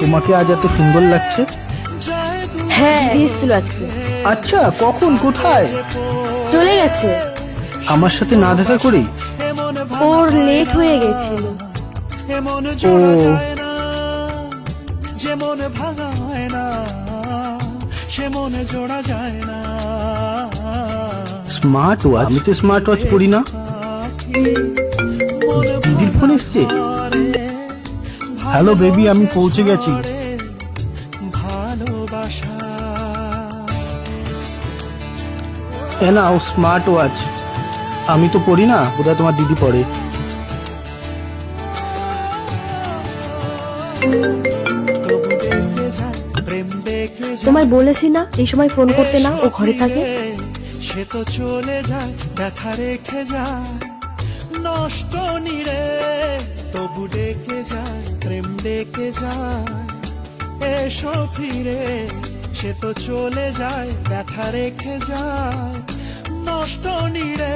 তোমাকে আজ এত সুন্দর লাগছে? হ্যাঁ দিদি এসেছিল আজকে। আচ্ছা কখন? কোথায়? চলে গেছে। আমার সাথে না দেখা করেই? ওর লেট হয়ে গেছিল। ও। যে মনে ভাঙা হয় না সে মনে জোড়া যায় না স্মার্ট ওয়াচ আমি তো স্মার্ট ওয়াচ পরি না। দিদির ফোন এসছে? হ্যালো বেবি আমি পৌঁছে গেছি। ভালোবাসা। নাও স্মার্ট ওয়াচ আমি তো পড়ি না বোধহয় তোমার দিদি পড়ে তোমায় বলেছি না এই সময় ফোন করতে না ও ঘরে থাকে। সে তো চলে যায় ব্যথা রেখে যায়। নষ্ট নিরে ডেকে যায়। এসো ফিরে সে তো চলে যায় ব্যথা রেখে যায়। নষ্ট নিরে